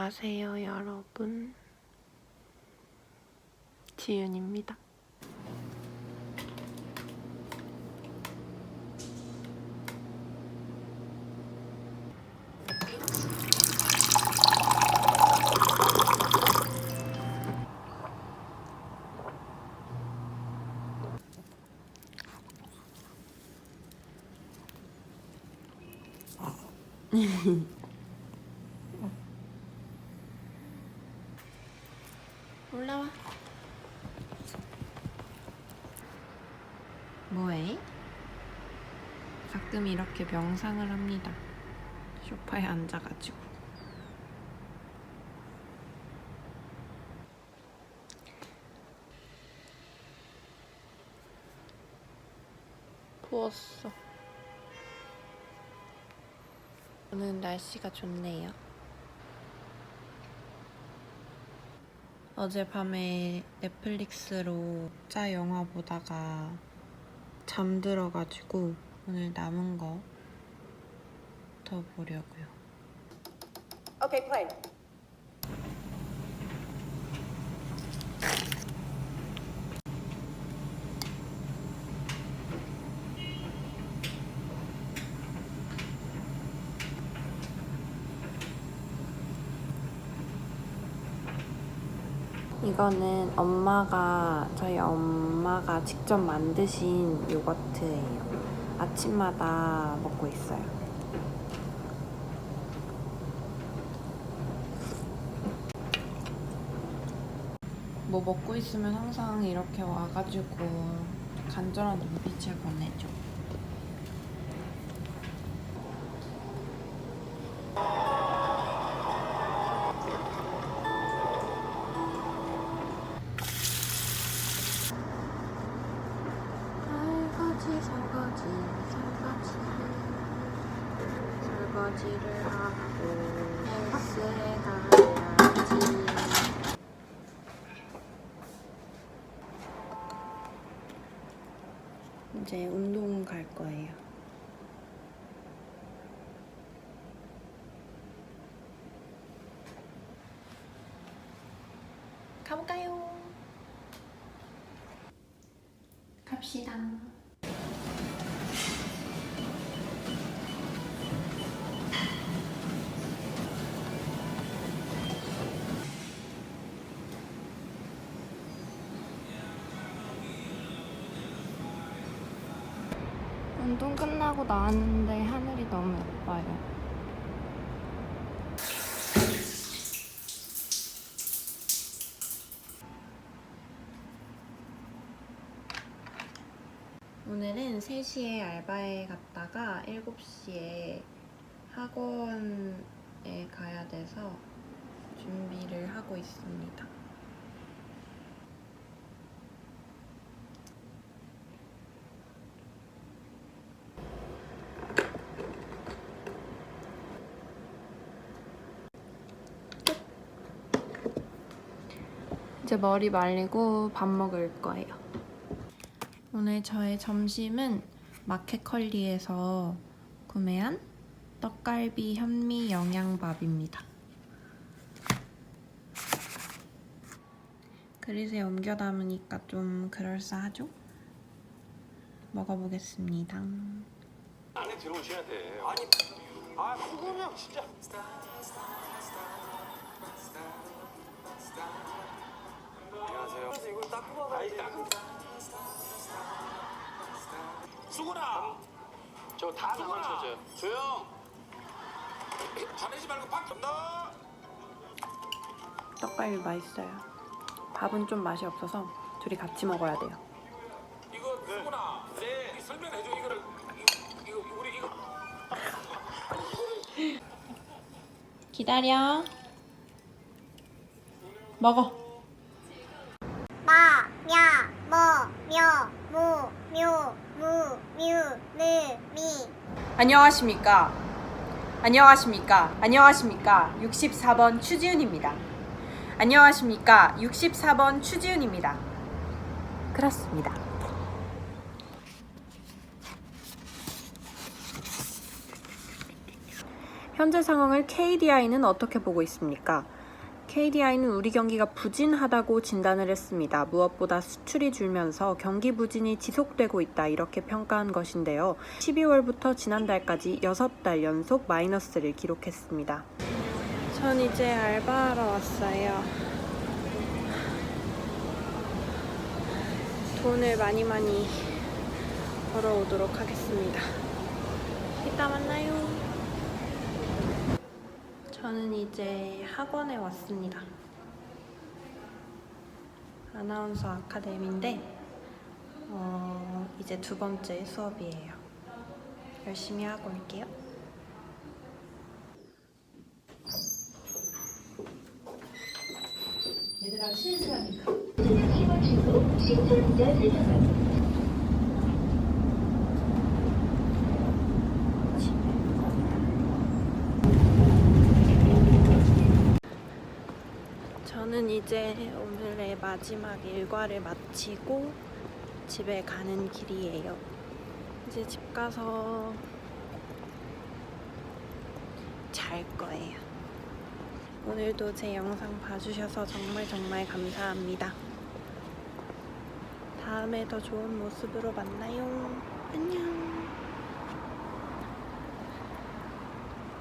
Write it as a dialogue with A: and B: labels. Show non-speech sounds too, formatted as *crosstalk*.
A: 안녕하세요, 여러분. 지윤입니다. *laughs* 올라와. 뭐해? 가끔 이렇게 명상을 합니다. 소파에 앉아가지고. 부었어. 오늘 날씨가 좋네요. 어젯밤에 넷플릭스로 짜 영화 보다가 잠들어가지고 오늘 남은 거 더 보려고요.
B: Okay, play.
A: 이거는 엄마가 저희 엄마가 직접 만드신 요거트예요. 아침마다 먹고 있어요. 뭐 먹고 있으면 항상 이렇게 와가지고 간절한 눈빛을 보내줘. 설거지를 하고 헬스에 가야지 이제 운동 갈 거예요 가볼까요? 갑시다. 운동 끝나고 나왔는데 하늘이 너무 예뻐요. 오늘은 3시에 알바에 갔다가 7시에 학원에 가야 돼서 준비를 하고 있습니다. 이제 머리 말리고 밥 먹을 거예요. 오늘 저의 점심은 마켓컬리에서 구매한 떡갈비 현미 영양밥입니다. 그릇에 옮겨 담으니까 좀 그럴싸하죠? 먹어보겠습니다.
C: 안에 들어오셔야 돼. 아니, 아, 그거면 진짜. 안녕하세요. 그래서 이걸 아이, 닦고. 수근아! 저다 나만 쳐줘요. 조용! 화내지 말고 밖에 없나?
A: 떡갈비 맛있어요. 밥은 좀 맛이 없어서 둘이 같이 먹어야 돼요.
C: 이거 수근아, 네. 설명해줘. 이거를, 이거, 이거 우리 이거.
A: 기다려. 먹어.
D: 마, 냐, 뭐, 며, 무, 묘, 무, 뮤, 느, 미.
E: 안녕하십니까. 안녕하십니까. 안녕하십니까. 64번 추지훈입니다. 안녕하십니까. 64번 추지훈입니다. 그렇습니다. 현재 상황을 KDI는 어떻게 보고 있습니까?
A: KDI는 우리 경기가 부진하다고 진단을 했습니다. 무엇보다 수출이 줄면서 경기 부진이 지속되고 있다 이렇게 평가한 것인데요. 12월부터 지난달까지 6달 연속 마이너스를 기록했습니다. 전 이제 알바하러 왔어요. 돈을 많이 많이 벌어오도록 하겠습니다. 이따 만나요. 저는 이제 학원에 왔습니다. 아나운서 아카데미인데 어, 이제 두 번째 수업이에요. 열심히 하고 올게요. 저는 이제 오늘의 마지막 일과를 마치고 집에 가는 길이에요. 이제 집 가서 잘 거예요. 오늘도 제 영상 봐주셔서 정말 정말 감사합니다. 다음에 더 좋은 모습으로 만나요. 안녕.